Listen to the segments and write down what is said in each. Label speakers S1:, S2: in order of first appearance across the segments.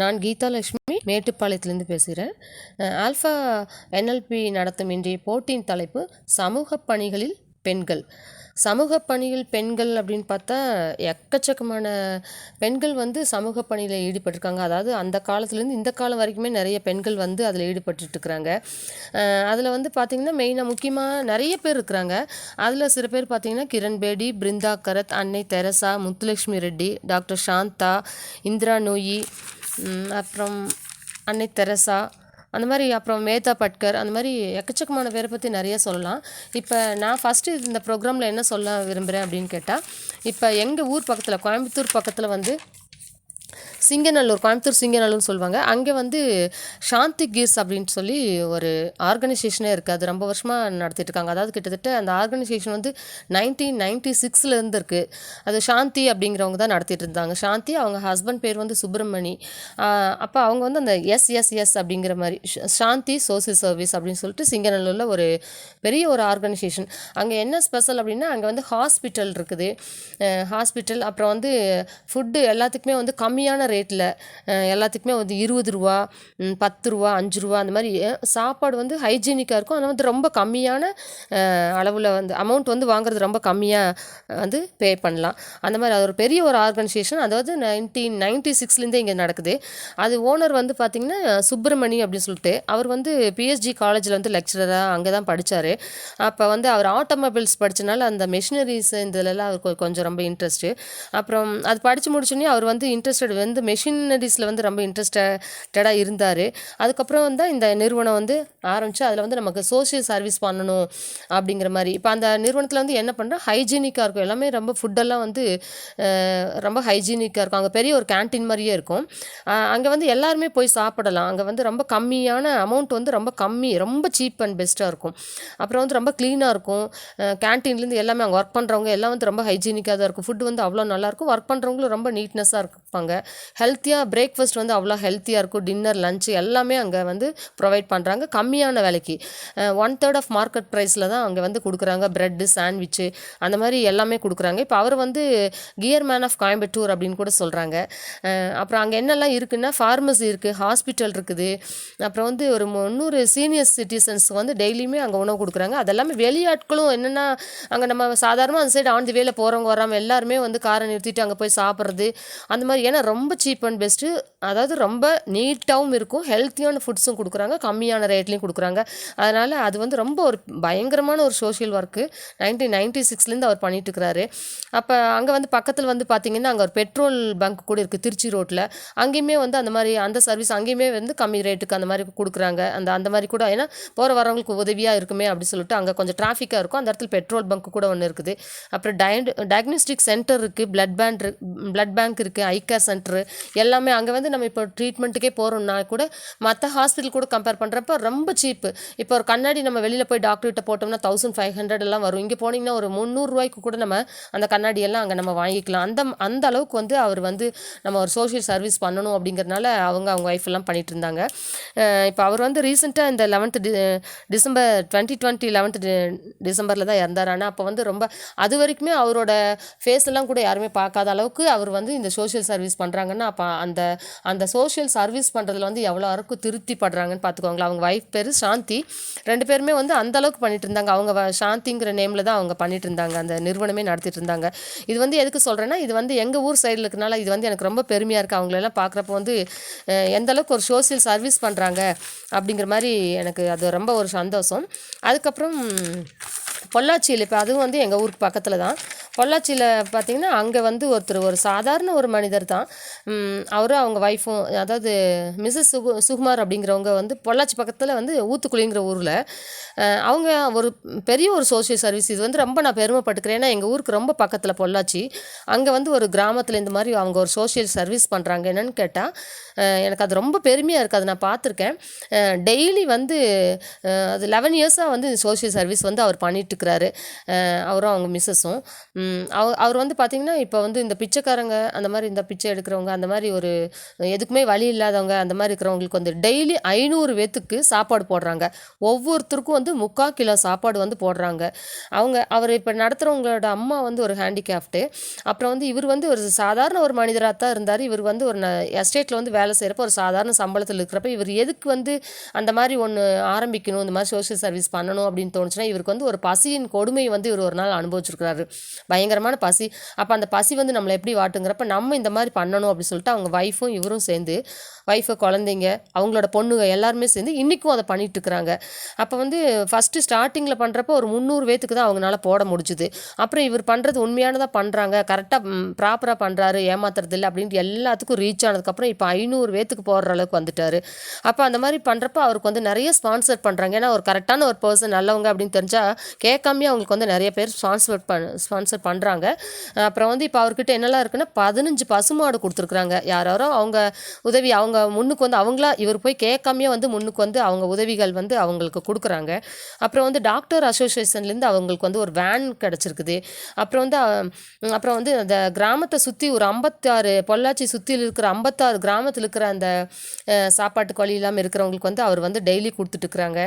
S1: நான் கீதாலட்சுமி மேட்டுப்பாளையத்திலேருந்து பேசுகிறேன். Alpha NLP நடத்தும் இன்றைய போட்டியின் தலைப்பு சமூக பணிகளில் பெண்கள். சமூக பணியில் பெண்கள் அப்படின்னு பார்த்தா எக்கச்சக்கமான பெண்கள் வந்து சமூக பணியில் ஈடுபட்டிருக்காங்க. அதாவது அந்த காலத்துலேருந்து இந்த காலம் வரைக்குமே நிறைய பெண்கள் வந்து அதில் ஈடுபட்டுருக்குறாங்க அதில் வந்து பார்த்திங்கன்னா மெயினாக முக்கியமாக நிறைய பேர் இருக்கிறாங்க. அதில் சில பேர் பார்த்திங்கன்னா கிரண் பேடி பிருந்தா கரத் அன்னை தெரசா முத்துலட்சுமி ரெட்டி டாக்டர் சாந்தா இந்திரா நோயி அப்புறம் அன்னை தெரசா அந்த மாதிரி அப்புறம் மேதா பட்கர் அந்த மாதிரி எக்கச்சக்கமான பேரை பற்றி நிறைய சொல்லலாம். இப்போ நான் ஃபஸ்ட்டு இந்த ப்ரோக்ராமில் என்ன சொல்ல விரும்புகிறேன் அப்படின்னு கேட்டால் இப்போ எங்கள் ஊர் பக்கத்தில் கோயம்புத்தூர் பக்கத்தில் வந்து சிங்கநல்லூர் கோயம்புத்தூர் சிங்கநல்லூர்னு சொல்லுவாங்க. அங்கே வந்து சாந்தி கீர்ஸ் அப்படின்னு சொல்லி ஒரு ஆர்கனைசேஷனே இருக்குது அது ரொம்ப வருஷமாக நடத்திட்டு இருக்காங்க. அதாவது கிட்டத்தட்ட அந்த ஆர்கனைசேஷன் வந்து நைன்டீன் நைன்டி சிக்ஸ்லேருந்து இருக்குது அது சாந்தி அப்படிங்கிறவங்க தான் நடத்திட்டு இருந்தாங்க. சாந்தி அவங்க ஹஸ்பண்ட் பேர் வந்து சுப்பிரமணி. அப்போ அவங்க வந்து அந்த எஸ் எஸ் எஸ் அப்படிங்கிற மாதிரி சாந்தி சோசியல் சர்வீஸ் அப்படின்னு சொல்லிட்டு சிங்கநல்லூரில் ஒரு பெரிய ஒரு ஆர்கனைசேஷன். அங்கே என்ன ஸ்பெஷல் அப்படின்னா அங்கே வந்து ஹாஸ்பிட்டல் இருக்குது. ஹாஸ்பிட்டல் அப்புறம் வந்து ஃபுட்டு எல்லாத்துக்குமே வந்து கம்மியான ரேட்டில் எல்லாத்துக்குமே வந்து இருபது ரூபா பத்து ரூபா அஞ்சு ரூபா அந்த மாதிரி சாப்பாடு வந்து ஹைஜீனிக்காக இருக்கும். ஆனால் வந்து ரொம்ப கம்மியான அளவில் வந்து அமௌண்ட் வந்து வாங்குறது ரொம்ப கம்மியாக வந்து பே பண்ணலாம். அந்த மாதிரி அது ஒரு பெரிய ஒரு ஆர்கனைசேஷன் அதாவது நைன்டீன் நைன்டி சிக்ஸ்லேருந்தே இங்கே நடக்குது. அது ஓனர் வந்து பார்த்திங்கன்னா சுப்பிரமணி அப்படின்னு சொல்லிட்டு அவர் வந்து பிஎஸ்ஜி காலேஜில் வந்து லெக்சரராக அங்கே தான் படித்தார் அப்போ வந்து அவர் ஆட்டோமொபைல்ஸ் படித்தனால அந்த மெஷினரிஸ் இதிலெல்லாம் அவருக்கு கொஞ்சம் ரொம்ப இன்ட்ரெஸ்ட்டு அப்புறம் அது படித்து முடிச்சோடனே அவர் வந்து இன்ட்ரெஸ்டட் வந்து மெஷினரிஸில் வந்து ரொம்ப இன்ட்ரெஸ்டடாக இருந்தார். அதுக்கப்புறம் வந்து இந்த நிறுவனம் வந்து ஆரம்பித்து அதில் வந்து நமக்கு சோஷியல் சர்வீஸ் பண்ணணும் அப்படிங்கிற மாதிரி. இப்போ அந்த நிறுவனத்தில் வந்து என்ன பண்ணுறோம் ஹைஜீனிக்காக இருக்கும். எல்லாமே ரொம்ப ஃபுட்டெல்லாம் வந்து ரொம்ப ஹைஜீனிக்காக இருக்கும். அங்கே பெரிய ஒரு கேன்டீன் மாதிரியே இருக்கும். அங்கே வந்து எல்லாருமே போய் சாப்பிடலாம். அங்கே வந்து ரொம்ப கம்மியான அமௌண்ட் வந்து ரொம்ப கம்மி ரொம்ப சீப் அண்ட் பெஸ்ட்டாக இருக்கும். அப்புறம் வந்து ரொம்ப க்ளீனாக இருக்கும். கேன்டீன்லேருந்து எல்லாமே அங்கே ஒர்க் பண்ணுறவங்க எல்லாம் வந்து ரொம்ப ஹைஜீனிக்காக தான் இருக்கும். ஃபுட்டு வந்து அவ்வளோ நல்லாயிருக்கும் ஒர்க் பண்ணுறவங்களும் ரொம்ப நீட்னஸாக இருப்பாங்க. ஹெல்த்தியாக பிரேக்ஃபாஸ்ட் வந்து அவ்வளோ ஹெல்த்தியாக இருக்கும். டின்னர் லன்ச் எல்லாமே அங்கே வந்து ப்ரொவைட் பண்ணுறாங்க கம்மியான விலைக்கு. ஒன் தேர்ட் ஆஃப் மார்க்கெட் ப்ரைஸில் தான் அங்கே வந்து கொடுக்குறாங்க. ப்ரெட்டு சாண்ட்விச்சு அந்த மாதிரி எல்லாமே கொடுக்குறாங்க. இப்போ அவர் வந்து கியர் மேன் ஆஃப் கோயம்புத்தூர் அப்படின்னு கூட சொல்கிறாங்க அப்புறம் அங்கே என்னெல்லாம் இருக்குன்னா ஃபார்மசி இருக்குது ஹாஸ்பிட்டல் இருக்குது. அப்புறம் வந்து ஒரு முந்நூறு சீனியர் சிட்டிசன்ஸ்க்கு வந்து டெய்லியுமே அங்கே உணவு கொடுக்குறாங்க. அதெல்லாமே வெளியாட்களும் என்னென்னா அங்கே நம்ம சாதாரணமாக அந்த சைடு ஆன் தி வேல போகிறவங்க வராமல் எல்லாருமே வந்து காரை நிறுத்திட்டு அங்கே போய் சாப்பிட்றது அந்த மாதிரி. ஏன்னா ரொம்ப சீப் அண்ட் பெஸ்ட்டு அதாவது ரொம்ப நீட்டாகவும் இருக்கும். ஹெல்த்தியான ஃபுட்ஸும் கொடுக்குறாங்க. கம்மியான ரேட்லேயும் கொடுக்குறாங்க. அதனால் அது வந்து ரொம்ப ஒரு பயங்கரமான ஒரு சோஷியல் ஒர்க்கு நைன்டீன் நைன்டி சிக்ஸ்லேருந்து அவர் பண்ணிட்டு இருக்கிறாரு அப்போ அங்கே வந்து பக்கத்தில் வந்து பார்த்திங்கன்னா அங்கே ஒரு பெட்ரோல் பங்க் கூட இருக்குது திருச்சி ரோட்டில் அங்கேயுமே வந்து அந்த மாதிரி அந்த சர்வீஸ் அங்கேயுமே வந்து கம்மி ரேட்டுக்கு அந்த மாதிரி கொடுக்குறாங்க. அந்த அந்த மாதிரி கூட ஏன்னா போகிற வரவங்களுக்கு உதவியாக இருக்குமே அப்படின்னு சொல்லிட்டு அங்கே கொஞ்சம் டிராஃபிக்காக இருக்கும். அந்த இடத்துல பெட்ரோல் பங்க் கூட ஒன்று இருக்குது. அப்புறம் டயண்ட் டயக்னோஸ்டிக் சென்டர் இருக்குது பிளட் பேங்க் பிளட் பேங்க் இருக்குது ஐகேர் சென்டர் எல்லாமே அங்கே வந்து நம்ம இப்போ ட்ரீட்மெண்ட்டுக்கே போகிறோம்னா கூட மற்ற ஹாஸ்பிட்டல் கூட கம்பேர் பண்ணுறப்ப ரொம்ப சீப்பு இப்போ ஒரு கண்ணாடி நம்ம வெளியில் போய் டாக்டர்கிட்ட போட்டோம்னா தௌசண்ட் ஃபைவ் ஹண்ட்ரட் எல்லாம் வரும். இங்கே போனீங்கன்னா ஒரு முந்நூறுரூவாய்க்கு கூட நம்ம அந்த கண்ணாடியெல்லாம் அங்கே நம்ம வாங்கிக்கலாம். அந்த அந்த அளவுக்கு வந்து அவர் வந்து நம்ம ஒரு சோஷியல் சர்வீஸ் பண்ணணும் அப்படிங்கிறனால அவங்க அவங்க ஒய்ஃப் எல்லாம் பண்ணிட்டு இருந்தாங்க. இப்போ அவர் வந்து ரீசெண்டாக இந்த லெவன்த்து டி டிசம்பர் டுவெண்ட்டி டுவெண்ட்டி லெவன்த்து டிசம்பரில் தான் இறந்தார். ஆனால் அப்போ வந்து ரொம்ப அது வரைக்குமே அவரோட ஃபேஸ் எல்லாம் கூட யாருமே பார்க்காத அளவுக்கு அவர் வந்து இந்த சோஷியல் சர்வீஸ் பண்ணுறாங்கன்னா அப்போ அந்த அந்த சோஷியல் சர்வீஸ் பண்ணுறதுல வந்து எவ்வளோ அளவுக்கு திருப்தி படுறாங்கன்னு பார்த்துக்கோங்களேன் அவங்க ஒய்ஃப் பேர் சாந்தி. ரெண்டு பேருமே வந்து அந்த அளவுக்கு பண்ணிட்டு இருந்தாங்க. அவங்க சாந்திங்கிற நேமில் தான் அவங்க பண்ணிட்டு இருந்தாங்க. அந்த நிறுவனமே நடத்திட்டு இருந்தாங்க. இது வந்து எதுக்கு சொல்கிறேன்னா இது வந்து எங்கள் ஊர் சைடில் இருக்கனால இது வந்து எனக்கு ரொம்ப பெருமையாக இருக்குது அவங்களெல்லாம் பார்க்குறப்ப வந்து எந்த அளவுக்கு ஒரு சோஷியல் சர்வீஸ் பண்ணுறாங்க அப்படிங்கிற மாதிரி எனக்கு அது ரொம்ப ஒரு சந்தோஷம். அதுக்கப்புறம் பொள்ளாச்சியில் இப்போ அதுவும் வந்து எங்கள் ஊருக்கு பக்கத்தில் தான். பொள்ளாச்சியில் பார்த்திங்கன்னா அங்கே வந்து ஒருத்தர் ஒரு சாதாரண ஒரு மனிதர் தான். அவரும் அவங்க ஒய்ஃபும் அதாவது மிஸ்ஸஸ் சுகு சுகுமார் அப்படிங்கிறவங்க வந்து பொள்ளாச்சி பக்கத்தில் வந்து ஊத்துக்குளிங்கிற ஊரில் அவங்க ஒரு பெரிய ஒரு சோஷியல் சர்வீஸ் இது வந்து ரொம்ப நான் பெருமைப்பட்டுக்கிறேன். ஏன்னா எங்கள் ஊருக்கு ரொம்ப பக்கத்தில் பொள்ளாச்சி. அங்கே வந்து ஒரு கிராமத்தில் இந்த மாதிரி அவங்க ஒரு சோஷியல் சர்வீஸ் பண்ணுறாங்க என்னென்னு கேட்டால் எனக்கு அது ரொம்ப பெருமையாக இருக்குது அதை நான் பார்த்துருக்கேன் டெய்லி வந்து அது லெவன் இயர்ஸாக வந்து சோஷியல் சர்வீஸ் வந்து அவர் பண்ணிட்டுருக்கிறாரு. அவரும் அவங்க மிஸ்ஸஸும் அவர் அவர் வந்து பார்த்திங்கன்னா இப்போ வந்து இந்த பிச்சைக்காரங்க அந்த மாதிரி இந்த பிச்சை எடுக்கிறவங்க அந்த மாதிரி ஒரு எதுக்குமே வழி இல்லாதவங்க அந்த மாதிரி இருக்கிறவங்களுக்கு வந்து டெய்லி ஐநூறு பேத்துக்கு சாப்பாடு போடுறாங்க. ஒவ்வொருத்தருக்கும் வந்து முக்கால் கிலோ சாப்பாடு வந்து போடுறாங்க. அவங்க அவர் இப்போ நடத்துகிறவங்களோட அம்மா வந்து ஒரு ஹேண்டிகேப்டு அப்புறம் வந்து இவர் வந்து ஒரு சாதாரண ஒரு மனிதராக தான் இருந்தார். இவர் வந்து ஒரு எஸ்டேட்டில் வந்து வேலை செய்கிறப்ப ஒரு சாதாரண சம்பளத்தில் இருக்கிறப்ப இவர் எதுக்கு வந்து அந்த மாதிரி ஒன்று ஆரம்பிக்கணும் இந்த மாதிரி சோஷியல் சர்வீஸ் பண்ணணும் அப்படின்னு தோணுச்சுன்னா இவருக்கு வந்து ஒரு பசியின் கொடுமையை வந்து இவர் ஒரு நாள் அனுபவிச்சிருக்கிறாரு. பயங்கரமான பசி. அப்போ அந்த பசி வந்து நம்மளை எப்படி வாட்டுங்கிறப்ப நம்ம இந்த மாதிரி பண்ணணும் அப்படின்னு சொல்லிட்டு அவங்க ஒய்ஃபும் இவரும் சேர்ந்து ஒய்ஃபு குழந்தைங்க அவங்களோட பொண்ணுங்க எல்லாருமே சேர்ந்து இன்றைக்கும் அதை பண்ணிட்டு இருக்கிறாங்க அப்போ வந்து ஃபஸ்ட்டு ஸ்டார்டிங்கில் பண்ணுறப்போ ஒரு முந்நூறு பேத்துக்கு தான் அவங்களால போட முடிஞ்சுது. அப்புறம் இவர் பண்ணுறது உண்மையானதாக பண்ணுறாங்க கரெக்டாக ப்ராப்பராக பண்ணுறாரு ஏமாத்துறது இல்லை அப்படின்ட்டு எல்லாத்துக்கும் ரீச் ஆனதுக்கப்புறம் இப்போ ஐநூறு பேத்துக்கு போடுற அளவுக்கு வந்துட்டார். அப்போ அந்த மாதிரி பண்ணுறப்போ அவருக்கு வந்து நிறைய ஸ்பான்சர் பண்ணுறாங்க ஏன்னா ஒரு கரெக்டான ஒரு பர்சன் நல்லவங்க அப்படின்னு தெரிஞ்சால் கேட்காமே அவங்களுக்கு வந்து நிறைய பேர் ஸ்பான்சர் பண் ஸ்பான்சர் பண்ணுறாங்க அப்புறம் வந்து இப்போ அவர்கிட்ட என்னெல்லாம் இருக்குன்னா பதினஞ்சு பசுமாடு இருக்கிறாங்க யாரோ அவங்க உதவி அவங்க முன்னுக்கு வந்து அவங்களா இவர் போய் கேட்காமையே வந்து முன்னுக்கு வந்து அவங்க உதவிகள் வந்து அவங்களுக்கு கொடுக்குறாங்க. அப்புறம் வந்து டாக்டர் அசோசியேஷன்லேருந்து அவங்களுக்கு வந்து ஒரு வேன் கிடச்சிருக்குது. அப்புறம் வந்து அப்புறம் வந்து அந்த கிராமத்தை சுற்றி ஒரு ஐம்பத்தாறு பொள்ளாச்சி சுற்றியில் இருக்கிற ஐம்பத்தாறு கிராமத்தில் இருக்கிற அந்த சாப்பாட்டு சாப்பாட்டுக்கு வழி இல்லாமல் இருக்கிறவங்களுக்கு வந்து அவர் வந்து டெய்லி கொடுத்துட்ருக்குறாங்க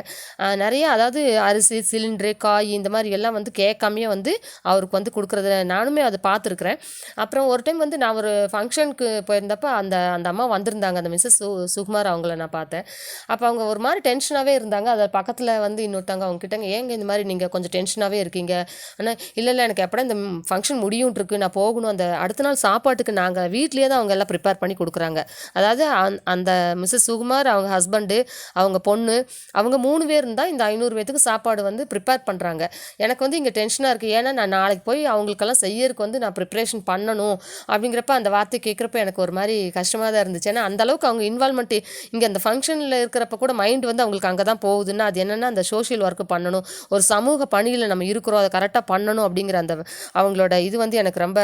S1: நிறைய அதாவது அரிசி சிலிண்ட்ரு காய் இந்த மாதிரி எல்லாம் வந்து கேட்காமையே வந்து அவருக்கு வந்து கொடுக்குறத நானுமே அதை பார்த்துருக்குறேன். அப்புறம் ஒரு டைம் வந்து நான் ஒரு ஃபங்க்ஷனுக்கு போயிருந்தப்போ அந்த அந்த அம்மா வந்திருந்தாங்க அந்த மிஸ்ஸஸ் சு சுகுமார் அவங்கள நான் பார்த்தேன். அப்போ அவங்க ஒரு மாதிரி டென்ஷனாகவே இருந்தாங்க. அதை பக்கத்தில் வந்து இன்னொருத்தவங்க அவங்க கிட்டங்க ஏங்க இந்த மாதிரி நீங்கள் கொஞ்சம் டென்ஷனாகவே இருக்கீங்க? ஆனால் இல்லை இல்லை எனக்கு எப்படா இந்த ஃபங்க்ஷன் முடியும் இருக்கு நான் போகணும். அந்த அடுத்த நாள் சாப்பாட்டுக்கு நாங்கள் வீட்லேயே தான் அவங்க எல்லாம் ப்ரிப்பேர் பண்ணி கொடுக்குறாங்க. அதாவது அந் அந்த மிஸ்ஸஸ் சுகுமார் அவங்க ஹஸ்பண்டு அவங்க பொண்ணு அவங்க மூணு பேர் இருந்தால் இந்த ஐநூறு பேத்துக்கு சாப்பாடு வந்து ப்ரிப்பேர் பண்ணுறாங்க எனக்கு வந்து இங்கே டென்ஷனாக இருக்குது ஏன்னா நான் நாளைக்கு போய் அவங்களுக்கெல்லாம் செய்யறதுக்கு வந்து நான் ப்ரிப்ரேஷன் பண்ணணும் அப்படிங்கிறப்ப அந்த வார்த்தை கேட்குறப்ப எனக்கு ஒரு மாதிரி கஷ்டமாக தான் இருந்துச்சு. ஏன்னா அந்தளவுக்கு அவங்க இன்வால்மெண்ட் இங்கே அந்த ஃபங்க்ஷனில் இருக்கிறப்ப கூட மைண்ட் வந்து அவங்களுக்கு அங்கே தான் போகுதுன்னா அது என்னென்னா அந்த சோஷியல் ஒர்க்கு பண்ணணும். ஒரு சமூக பணியில் நம்ம இருக்கிறோம் அதை கரெக்டாக பண்ணணும் அப்படிங்கிற அந்த அவங்களோட இது வந்து எனக்கு ரொம்ப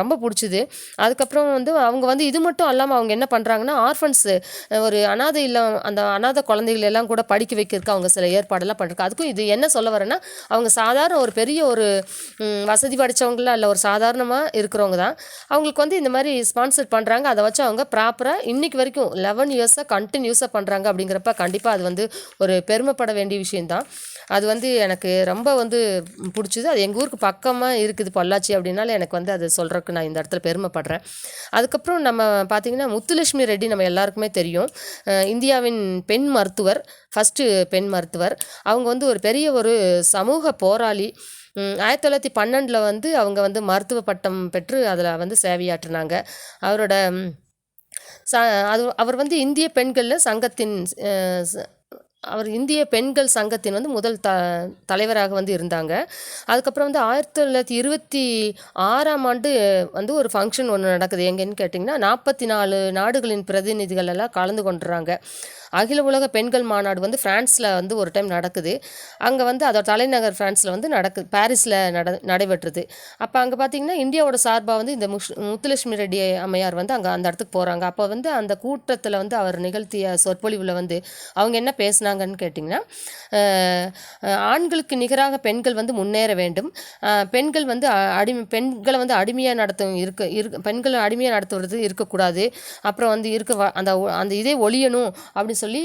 S1: ரொம்ப பிடிச்சிது. அதுக்கப்புறம் வந்து அவங்க வந்து இது மட்டும் இல்லாமல் அவங்க என்ன பண்ணுறாங்கன்னா ஆர்ஃபன்ஸு ஒரு அனாதை இல்லம் அந்த அனாதை குழந்தைகள் எல்லாம் கூட படிக்க வைக்கிறதுக்கு அவங்க சில ஏற்பாடெல்லாம் பண்ணுறாங்க அதுக்கும் இது என்ன சொல்ல வரேன்னா அவங்க சாதாரண ஒரு பெரிய ஒரு வசதி படித்தவங்கள இல்லை ஒரு சாதாரணமாக இருக்கிறவங்க தான். அவங்களுக்கு வந்து இந்த மாதிரி ஸ்பான்சர் பண்ணுறாங்க அதை வச்சு அவங்க ப்ராப்பராக இன்றைக்கி வரைக்கும் லெவன் இயர்ஸாக கண்டினியூஸாக பண்ணுறாங்க அப்படிங்கிறப்ப கண்டிப்பாக அது வந்து ஒரு பெருமைப்பட வேண்டிய விஷயந்தான் அது வந்து எனக்கு ரொம்ப வந்து பிடிச்சிது. அது எங்கள் ஊருக்கு பக்கமாக இருக்குது பொள்ளாச்சி அப்படின்னால எனக்கு வந்து அது சொல்கிறதுக்கு நான் இந்த இடத்துல பெருமைப்படுறேன். அதுக்கப்புறம் நம்ம பார்த்திங்கன்னா முத்துலட்சுமி ரெட்டி நம்ம எல்லாருக்குமே தெரியும். இந்தியாவின் பெண் மருத்துவர் ஃபஸ்ட்டு பெண் மருத்துவர். அவங்க வந்து ஒரு பெரிய ஒரு சமூக போராளி. ஆயிரத்தி தொள்ளாயிரத்தி பன்னெண்டில் வந்து அவங்க வந்து மருத்துவ பட்டம் பெற்று அதில் வந்து சேவையாற்றினாங்க. அவரோட ச அது அவர் வந்து இந்திய பெண்களில் சங்கத்தின் அவர் இந்திய பெண்கள் சங்கத்தின் வந்து முதல் த தலைவராக வந்து இருந்தாங்க. அதுக்கப்புறம் வந்து ஆயிரத்தி தொள்ளாயிரத்தி இருபத்தி ஆறாம் ஆண்டு வந்து ஒரு ஃபங்க்ஷன் ஒன்று நடக்குது. எங்கேன்னு கேட்டிங்கன்னா நாற்பத்தி நாலு நாடுகளின் பிரதிநிதிகள் எல்லாம் கலந்து கொண்டுறாங்க. அகில உலக பெண்கள் மாநாடு வந்து ஃப்ரான்ஸில் வந்து ஒரு டைம் நடக்குது. அங்கே வந்து அதோட தலைநகர் ஃப்ரான்ஸில் வந்து நடக்குது பாரிஸில் நட நடைபெற்றுது. அப்போ அங்கே பார்த்தீங்கன்னா இந்தியாவோட சார்பாக வந்து இந்த முஷ் முத்துலட்சுமி ரெட்டி அம்மையார் வந்து அங்கே அந்த இடத்துக்கு போகிறாங்க அப்போ வந்து அந்த கூட்டத்தில் வந்து அவர் நிகழ்த்திய சொற்பொழிவில் வந்து அவங்க என்ன சொல்கிறாங்கன்னு கேட்டிங்கன்னா ஆண்களுக்கு நிகராக பெண்கள் வந்து முன்னேற வேண்டும். பெண்கள் வந்து அடிமை பெண்களை வந்து அடிமையாக நடத்தும் இருக்க இருக்க பெண்களை அடிமையாக நடத்துவது இருக்கக்கூடாது. அப்புறம் வந்து இருக்க அந்த அந்த இதே ஒழியணும் அப்படின்னு சொல்லி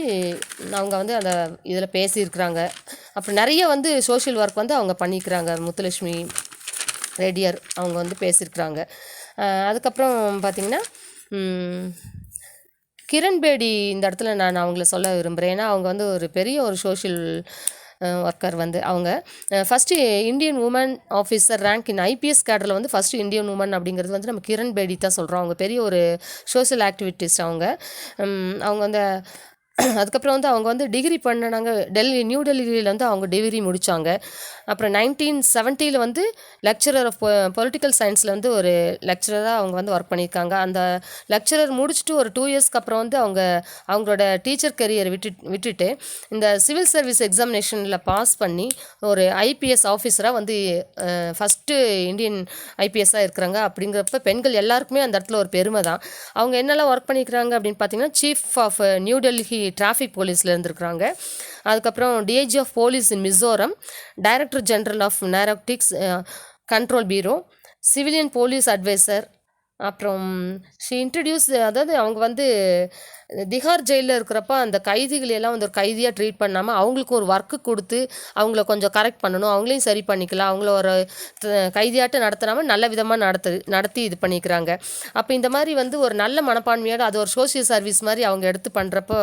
S1: அவங்க வந்து அந்த இதில் பேசியிருக்கிறாங்க. அப்புறம் நிறைய வந்து சோஷியல் ஒர்க் வந்து அவங்க பண்ணியிருக்கிறாங்க முத்துலட்சுமி ரெடியார் அவங்க வந்து பேசியிருக்கிறாங்க. அதுக்கப்புறம் பார்த்திங்கன்னா கிரண் பேடி இந்த இடத்துல நான் அவங்கள சொல்ல விரும்புகிறேன் ஏன்னா அவங்க வந்து ஒரு பெரிய ஒரு சோஷியல் ஒர்க்கர் வந்து அவங்க. First Indian woman officer rank in IPS கேடரில் வந்து ஃபஸ்ட்டு இந்தியன் உமன் அப்படிங்கிறது வந்து நம்ம கிரண் பேடி தான் சொல்கிறோம் அவங்க பெரிய ஒரு சோஷியல் ஆக்டிவிட்டிஸ்ட் அவங்க. அவங்க வந்து அதுக்கப்புறம் வந்து அவங்க வந்து டிகிரி பண்ணினாங்க. டெல்லி நியூ டெல்லியில் வந்து அவங்க டிகிரி முடித்தாங்க அப்புறம் நைன்டீன் செவன்ட்டியில் வந்து லெக்சரர் ஆஃப் பொலிட்டிக்கல் சயின்ஸில் வந்து ஒரு லெக்சரராக அவங்க வந்து ஒர்க் பண்ணியிருக்காங்க. அந்த லெக்சரர் முடிச்சுட்டு ஒரு டூ இயர்ஸ்க்கு அப்புறம் வந்து அவங்க அவங்களோட டீச்சர் கெரியர் விட்டு விட்டுட்டு இந்த சிவில் சர்வீஸ் எக்ஸாமினேஷனில் பாஸ் பண்ணி ஒரு ஐபிஎஸ் ஆஃபீஸராக வந்து ஃபஸ்ட்டு இந்தியன் ஐபிஎஸ்ஸாக இருக்கிறாங்க. அப்படிங்கிறப்ப பெண்கள் எல்லாருக்குமே அந்த இடத்துல ஒரு பெருமை தான் அவங்க என்னெல்லாம் ஒர்க் பண்ணிக்கிறாங்க அப்படின்னு பார்த்தீங்கன்னா chief of New Delhi traffic போலீஸில் இருந்திருக்கிறாங்க. அதுக்கப்புறம் DIG of police in Mizoram director general of narcotics control bureau civilian police adviser அப்புறம் ஷி இன்ட்ரடியூஸ் அதாவது அவங்க வந்து திஹார் ஜெயிலில் இருக்கிறப்ப அந்த கைதிகளை எல்லாம் வந்து ஒரு கைதியாக ட்ரீட் பண்ணாமல் அவங்களுக்கு ஒரு ஒர்க்கு கொடுத்து அவங்கள கொஞ்சம் கரெக்ட் பண்ணணும். அவங்களையும் சரி பண்ணிக்கலாம். அவங்கள ஒரு கைதியாட்டம் நடத்தினாமல் நல்ல விதமாக நடத்து நடத்தி இது பண்ணிக்கிறாங்க. அப்போ இந்த மாதிரி வந்து ஒரு நல்ல மனப்பான்மையோட அது ஒரு சோஷியல் சர்வீஸ் மாதிரி அவங்க எடுத்து பண்ணுறப்போ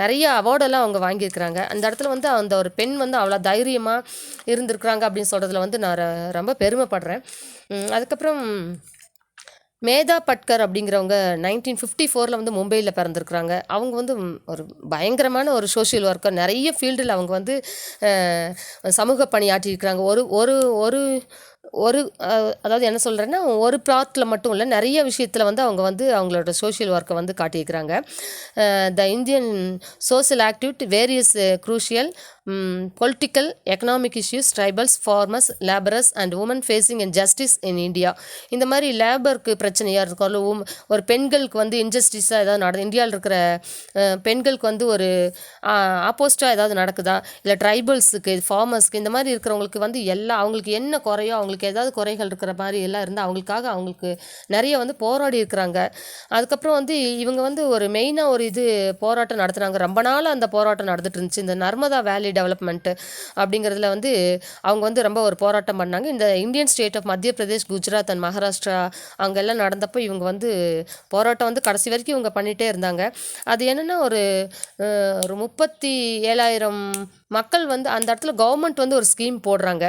S1: நிறைய அவார்டெல்லாம் அவங்க வாங்கியிருக்கிறாங்க. அந்த இடத்துல வந்து அந்த ஒரு பெண் வந்து அவ்வளோ தைரியமாக இருந்திருக்கிறாங்க அப்படின்னு சொல்கிறதுல வந்து நான் ரொம்ப பெருமைப்படுறேன். அதுக்கப்புறம் மேதா பட்கர் அப்படிங்கிறவங்க நைன்டீன் ஃபிஃப்டி ஃபோரில் வந்து மும்பையில் பிறந்திருக்கிறாங்க. அவங்க வந்து ஒரு பயங்கரமான ஒரு சோஷியல் ஒர்க்கர் நிறைய ஃபீல்டில் அவங்க வந்து சமூக பணியாற்றியிருக்கிறாங்க. ஒரு ஒரு ஒரு ஒரு அதாவது என்ன சொல்கிறேன்னா ஒரு ப்ளாட்டில் மட்டும் இல்லை நிறைய விஷயத்தில் வந்து அவங்க வந்து அவங்களோட சோஷியல் ஒர்க்கை வந்து காட்டியிருக்கிறாங்க. The Indian social activity various crucial political economic issues tribals farmers labourers and women facing and justice in India இந்த மாதிரி லேபருக்கு பிரச்சனையாக இருக்கும். உம் ஒரு பெண்களுக்கு வந்து இன்ஜஸ்டிஸாக ஏதாவது நட இந்தியாவில் இருக்கிற பெண்களுக்கு வந்து ஒரு ஆப்போஸ்ட்டாக ஏதாவது நடக்குதா? இல்லை ட்ரைபல்ஸுக்கு ஃபார்மர்ஸ்க்கு இந்த மாதிரி இருக்கிறவங்களுக்கு வந்து எல்லா அவங்களுக்கு என்ன குறையோ அவங்களுக்கு ஏதாவது குறைகள் இருக்கிற மாதிரி எல்லாம் இருந்தால் அவங்களுக்காக அவங்களுக்கு நிறைய வந்து போராடி இருக்கிறாங்க. அதுக்கப்புறம் வந்து இவங்க வந்து ஒரு மெயினாக ஒரு இது போராட்டம் நடத்துனாங்க ரொம்ப நாள் அந்த போராட்டம் நடந்துட்டு இருந்துச்சு. இந்த நர்மதா வேலி டெவலப்மெண்ட்டு அப்படிங்கிறதுல வந்து அவங்க வந்து ரொம்ப ஒரு போராட்டம் பண்ணாங்க. இந்த இந்தியன் ஸ்டேட் ஆஃப் மத்திய பிரதேஷ் குஜராத் அண்ட் மகாராஷ்டிரா அங்கெல்லாம் நடந்தப்போ இவங்க வந்து போராட்டம் வந்து கடைசி வரைக்கும் இவங்க பண்ணிகிட்டே இருந்தாங்க. அது என்னென்னா ஒரு ஒரு முப்பத்தி ஏழாயிரம் மக்கள் வந்து அந்த இடத்துல கவர்மெண்ட் வந்து ஒரு ஸ்கீம் போடுறாங்க.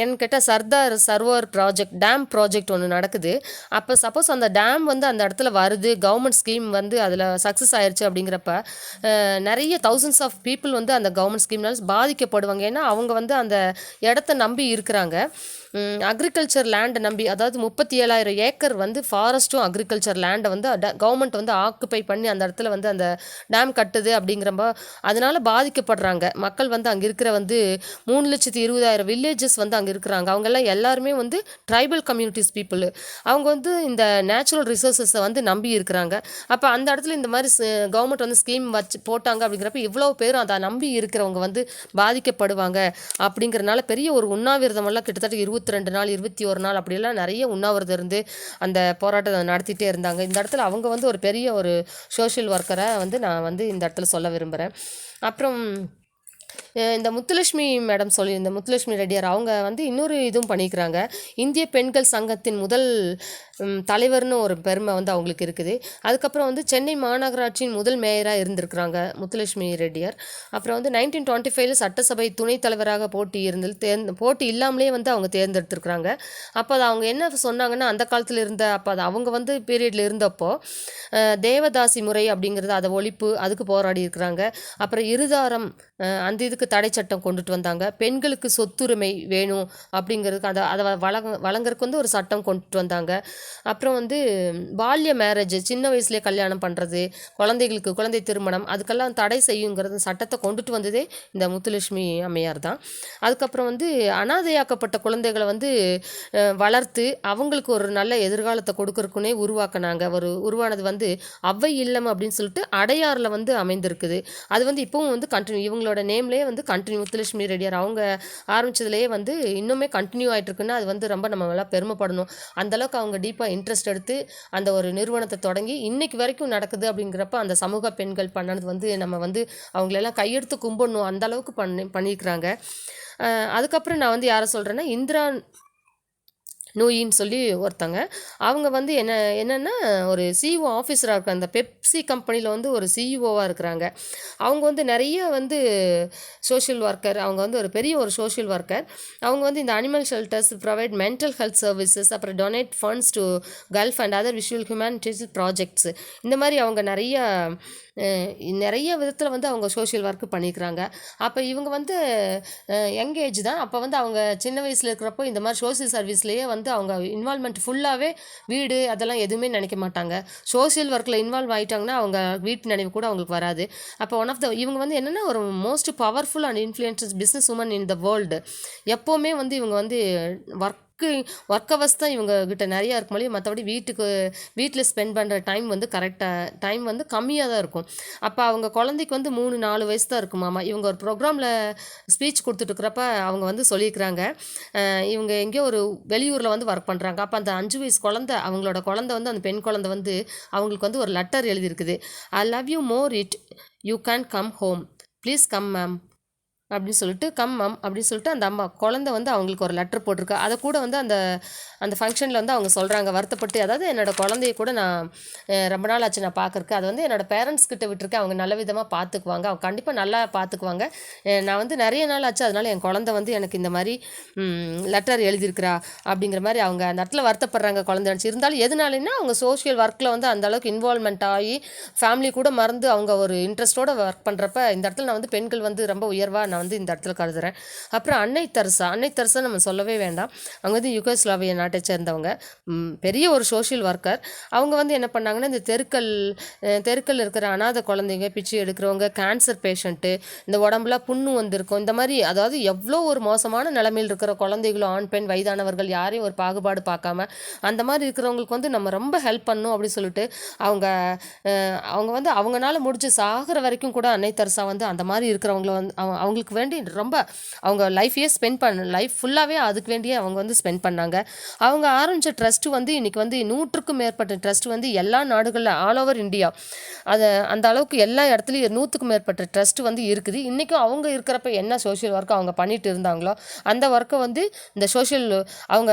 S1: என்னன்னு கேட்டால் Sardar Sarovar project dam project ஒன்று நடக்குது. அப்போ சப்போஸ் அந்த டேம் வந்து அந்த இடத்துல வருது கவர்மெண்ட் ஸ்கீம் வந்து அதில் சக்ஸஸ் ஆயிடுச்சு அப்படிங்கிறப்ப நிறைய தௌசண்ட்ஸ் ஆஃப் பீப்புள் வந்து அந்த கவர்மெண்ட் ஸ்கீம்னால பாதிக்கப்படுவாங்க. ஏன்னா அவங்க வந்து அந்த இடத்த நம்பி இருக்கிறாங்க. அக்ரிகல்ச்சர் லேண்டை நம்பி அதாவது முப்பத்தி ஏழாயிரம் ஏக்கர் வந்து ஃபாரஸ்ட்டும் அக்ரிகல்ச்சர் லேண்டை வந்து கவர்மெண்ட் வந்து ஆக்குப்பை பண்ணி அந்த இடத்துல வந்து அந்த டேம் கட்டுது அப்படிங்கிறப்ப அதனால் பாதிக்கப்படுறாங்க. மக்கள் வந்து அங்கே இருக்கிற வந்து மூணு லட்சத்தி இருபதாயிரம் வில்லேஜஸ் வந்து அங்கே இருக்கிறாங்க. அவங்கெல்லாம் எல்லாருமே வந்து ட்ரைபல் கம்யூனிட்டிஸ் பீப்புள் அவங்க வந்து இந்த நேச்சுரல் ரிசோர்ஸஸை வந்து நம்பி இருக்கிறாங்க. அப்போ அந்த இடத்துல இந்த மாதிரி கவர்மெண்ட் வந்து ஸ்கீம் வச்சு போட்டாங்க அப்படிங்கிறப்ப இவ்வளோ பேர் அதை நம்பி இருக்கிறவங்க வந்து பாதிக்கப்படுவாங்க அப்படிங்கிறனால பெரிய ஒரு உண்ணாவிரதமெல்லாம் கிட்டத்தட்ட இருபது இருபத்தி ரெண்டு நாள் இருபத்தி ஒரு நாள் அப்படியெல்லாம் நிறைய உண்ணாவிரதம் இருந்து அந்த போராட்டத்தை நடத்திட்டே இருந்தாங்க. இந்த இடத்துல அவங்க வந்து ஒரு பெரிய ஒரு சோஷியல் ஒர்க்கரை வந்து நான் வந்து இந்த இடத்துல சொல்ல விரும்புகிறேன் அப்புறம் இந்த முத்துலட்சுமி மேடம் சொல்லியிருந்த முத்துலட்சுமி ரெட்டியார் அவங்க வந்து இன்னொரு இதுவும் பண்ணிக்கிறாங்க. இந்திய பெண்கள் சங்கத்தின் முதல் தலைவர்னு ஒரு பெருமை வந்து அவங்களுக்கு இருக்குது. அதுக்கப்புறம் வந்து சென்னை மாநகராட்சியின் முதல் மேயராக இருந்திருக்கிறாங்க முத்துலட்சுமி ரெட்டியார். அப்புறம் வந்து நைன்டீன் டுவெண்ட்டி ஃபைவ்ல சட்டசபை துணைத் தலைவராக போட்டி இருந்து தேர்ந்து போட்டி இல்லாமலே வந்து அவங்க தேர்ந்தெடுத்திருக்கிறாங்க. அப்போ அது அவங்க என்ன சொன்னாங்கன்னா அந்த காலத்தில் இருந்த அப்போ அது அவங்க வந்து பீரியடில் இருந்தப்போ தேவதாசி முறை அப்படிங்கிறது அதை ஒழிப்பு அதுக்கு போராடி இருக்கிறாங்க அப்புறம் இருதாரம் அந்த இதுக்கு தடை சட்டம் கொண்டுட்டு வந்தாங்க? பெண்களுக்கு சொத்துரிமை வேணும் அப்படிங்கிறதுக்கு அதை அதை வழங்க வழங்குறதுக்கு வந்து ஒரு சட்டம் கொண்டுட்டு வந்தாங்க. அப்புறம் வந்து பால்ய மேரேஜ் சின்ன வயசுலேயே கல்யாணம் பண்ணுறது குழந்தைகளுக்கு குழந்தை திருமணம் அதுக்கெல்லாம் தடை செய்யுங்கிறது சட்டத்தை கொண்டுட்டு வந்ததே இந்த முத்துலட்சுமி அம்மையார் தான். அதுக்கப்புறம் வந்து அனாதையாக்கப்பட்ட குழந்தைகளை வந்து வளர்த்து அவங்களுக்கு ஒரு நல்ல எதிர்காலத்தை கொடுக்கறக்குனே உருவாக்குனாங்க. ஒரு உருவானது வந்து அவ்வை இல்லம் அப்படின்னு சொல்லிட்டு அடையாறில் வந்து அமைந்திருக்குது. அது வந்து இப்போவும் வந்து கண்டினியூ இவங்களோட நேம்லேயே வந்து கண்டினியூ முத்துலட்சுமி ரெடியார் அவங்க ஆரம்பித்ததுலேயே வந்து இன்னுமே கண்டினியூ ஆகிட்டுருக்குன்னா அது வந்து ரொம்ப நம்ம எல்லாம் பெருமைப்படணும். அந்த அளவுக்கு அவங்க டீப்பாக இன்ட்ரெஸ்ட் எடுத்து அந்த ஒரு நிறுவனத்தை தொடங்கி இன்னைக்கு வரைக்கும் நடக்குது அப்படிங்கிறப்ப அந்த சமூக பெண்கள் பண்ணது வந்து நம்ம வந்து அவங்களெல்லாம் கையெடுத்து கும்பிடணும். அந்தளவுக்கு பண்ணி பண்ணியிருக்கிறாங்க. அதுக்கப்புறம் நான் வந்து யாரை சொல்கிறேன்னா இந்திரா நூயின்னு சொல்லி ஒருத்தங்க. அவங்க வந்து என்ன என்னென்னா ஒரு சிஇஓ ஆஃபீஸராக இருக்காங்க அந்த பெப்சி கம்பெனியில் வந்து ஒரு சிஇஓவாக இருக்கிறாங்க. அவங்க வந்து நிறைய வந்து சோஷியல் ஒர்க்கர் அவங்க வந்து ஒரு பெரிய ஒரு சோஷியல் ஒர்க்கர் அவங்க வந்து இந்த animal shelters provide mental health services அப்புறம் donate funds to gulf and other visual humanities projects இந்த மாதிரி அவங்க நிறைய நிறைய விதத்தில் வந்து அவங்க சோஷியல் ஒர்க்கு பண்ணியிருக்கிறாங்க அப்போ இவங்க வந்து யங் ஏஜ் தான். அப்போ வந்து அவங்க சின்ன வயசில் இருக்கிறப்போ இந்த மாதிரி சோஷியல் சர்வீஸ்லேயே வந்து அவங்க இன்வால்மெண்ட் ஃபுல்லாகவே வீடு அதெல்லாம் எதுவுமே நினைக்க மாட்டாங்க. சோஷியல் ஒர்க்கில் இன்வால்வ் ஆகிட்டாங்கன்னா அவங்க வீட்டு நினைவு கூட அவங்களுக்கு வராது. அப்போ ஒன் ஆஃப் த இவங்க வந்து என்னென்னா ஒரு most powerful and influences business woman in the world எப்போவுமே வந்து இவங்க வந்து ஒர்க் ஒர்க்கு ஒர்க் ஹவர்ஸ் தான் இவங்க கிட்ட நிறையா இருக்கும் மொழியும் மற்றபடி வீட்டுக்கு வீட்டில் ஸ்பெண்ட் பண்ணுற டைம் வந்து கரெக்டாக டைம் வந்து கம்மியாக தான் இருக்கும். அப்போ அவங்க குழந்தைக்கு வந்து மூணு நாலு வயசு தான் இருக்குமாமா இவங்க ஒரு ப்ரோக்ராமில் ஸ்பீச் கொடுத்துட்ருக்கிறப்ப அவங்க வந்து சொல்லியிருக்கிறாங்க இவங்க எங்கேயோ ஒரு வெளியூரில் வந்து ஒர்க் பண்ணுறாங்க அப்போ அந்த அஞ்சு வயசு குழந்தை அவங்களோட குழந்தை வந்து அந்த பெண் குழந்தை வந்து அவங்களுக்கு வந்து ஒரு letter எழுதியிருக்குது. I love you more it you can come home please come ma'am அப்படின்னு சொல்லிட்டு கம் மம் அப்படின்னு சொல்லிட்டு அந்த அம்மா குழந்தை வந்து அவங்களுக்கு ஒரு லெட்டர் போட்டிருக்கு. அதை கூட வந்து அந்த அந்த ஃபங்க்ஷனில் வந்து அவங்க சொல்கிறாங்க வருத்தப்பட்டு அதாவது என்னோடய குழந்தைய கூட நான் ரொம்ப நாள் ஆச்சு நான் பார்க்கறக்கு அது வந்து என்னோடய பேரண்ட்ஸ் கிட்ட விட்டுருக்கேன் அவங்க நல்ல விதமாக பார்த்துக்குவாங்க அவங்க கண்டிப்பாக நல்லா பார்த்துக்குவாங்க நான் வந்து நிறைய நாள் ஆச்சு. அதனால என் குழந்தை வந்து எனக்கு இந்த மாதிரி லெட்டர் எழுதியிருக்கிறா அப்படிங்கிற மாதிரி அவங்க அந்த இடத்துல வருத்தப்படுறாங்க குழந்தை நினச்சி. இருந்தாலும் எதுனாலன்னா அவங்க சோஷியல் ஒர்க்கில் வந்து அந்த அளவுக்கு இன்வால்மெண்ட் ஆகி ஃபேமிலி கூட மறந்து அவங்க ஒரு இன்ட்ரெஸ்ட்டோட ஒர்க் பண்ணுறப்ப இந்த இடத்துல நான் வந்து பெண்கள் வந்து ரொம்ப உயர்வாக நான் நான் வந்து இந்த இடத்துல கருதுறேன். அப்புறம் அன்னை தரசா. அன்னை தரசா நம்ம சொல்லவே வேண்டாம். அவங்க வந்து யுகோஸ்லாவிய நாட்டை சேர்ந்தவங்க. பெரிய ஒரு சோஷியல் ஒர்க்கர் அவங்க வந்து என்ன பண்ணாங்கன்னா இந்த தெருக்கள் அஹ், தெருக்கள் இருக்கிற அனாதை குழந்தைங்க பிச்சை எடுக்கிறவங்க கேன்சர் பேஷண்ட்டு இந்த உடம்புல புண்ணு வந்திருக்கும். இந்த மாதிரி அதாவது எவ்வளோ ஒரு மோசமான நிலைமையில் இருக்கிற குழந்தைகளும் ஆண் பெண் வயதானவர்கள் யாரையும் ஒரு பாகுபாடு பார்க்காம அந்த மாதிரி இருக்கிறவங்களுக்கு வந்து நம்ம ரொம்ப ஹெல்ப் பண்ணணும் அப்படின்னு சொல்லிட்டு அவங்க அவங்க வந்து அவங்களால முடிஞ்சு சாகிற வரைக்கும் கூட அன்னை தரசா வந்து அந்த மாதிரி இருக்கிறவங்கள வந்து அவங்களுக்கு அதுக்கு வேண்டி ரொம்ப அவங்க லைஃபையே ஸ்பெண்ட் பண்ண லைஃப் ஃபுல்லாகவே அதுக்கு வேண்டியே அவங்க வந்து ஸ்பெண்ட் பண்ணாங்க. அவங்க ஆரம்பித்த ட்ரஸ்ட்டு வந்து இன்றைக்கி வந்து நூற்றுக்கும் மேற்பட்ட ட்ரஸ்ட் வந்து எல்லா நாடுகளில் ஆல் ஓவர் இந்தியா அதை அந்த அளவுக்கு எல்லா இடத்துலையும் நூற்றுக்கும் மேற்பட்ட ட்ரஸ்ட் வந்து இருக்குது. இன்றைக்கும் அவங்க இருக்கிறப்ப என்ன சோஷியல் ஒர்க் அவங்க பண்ணிட்டு இருந்தாங்களோ அந்த ஒர்க்கை வந்து இந்த சோஷியல் அவங்க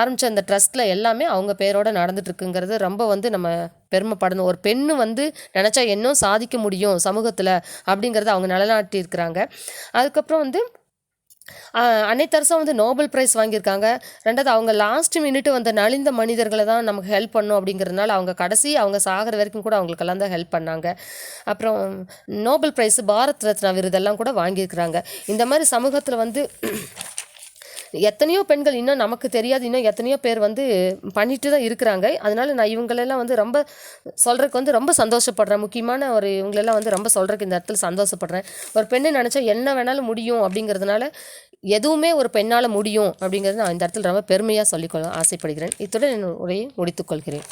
S1: ஆரம்பித்த அந்த ட்ரஸ்ட்டில் எல்லாமே அவங்க பேரோட நடந்துட்டு இருக்குங்கிறது ரொம்ப வந்து நம்ம பெருமைப்படணும். ஒரு பெண்ணு வந்து நினச்சா இன்னும் சாதிக்க முடியும் சமூகத்தில் அப்படிங்கிறத அவங்க நிலநாட்டி இருக்கிறாங்க அதுக்கப்புறம் வந்து ஆஹ் வந்து நோபல் பிரைஸ் வாங்கியிருக்காங்க. ரெண்டாவது அவங்க லாஸ்ட் மினிட் வந்த நலிந்த மனிதர்களை தான் நமக்கு ஹெல்ப் பண்ணும் அப்படிங்கிறதுனால அவங்க கடைசி அவங்க சாகிற வரைக்கும் கூட அவங்களுக்கெல்லாம் தான் ஹெல்ப் பண்ணாங்க. அப்புறம் நோபல் பிரைஸ் பாரத் ரத்னா விருதெல்லாம் கூட வாங்கியிருக்கிறாங்க. இந்த மாதிரி சமூகத்தில் வந்து எத்தனையோ பெண்கள் இன்னும் நமக்கு தெரியாது இன்னும் எத்தனையோ பேர் வந்து பண்ணிட்டு தான் இருக்கிறாங்க. அதனால நான் இவங்களெல்லாம் வந்து ரொம்ப சொல்கிறதுக்கு வந்து ரொம்ப சந்தோஷப்படுறேன். முக்கியமான ஒரு இவங்களெல்லாம் வந்து ரொம்ப சொல்கிறதுக்கு இந்த இடத்துல சந்தோஷப்படுறேன். ஒரு பெண்ணு நினச்சா என்ன வேணாலும் முடியும் அப்படிங்கிறதுனால எதுவுமே ஒரு பெண்ணால் முடியும் அப்படிங்கிறது நான் இந்த இடத்துல ரொம்ப பெருமையாக சொல்லிக்கொள்ள ஆசைப்படுகிறேன். இத்துடன் என் உரையை முடித்துக்கொள்கிறேன்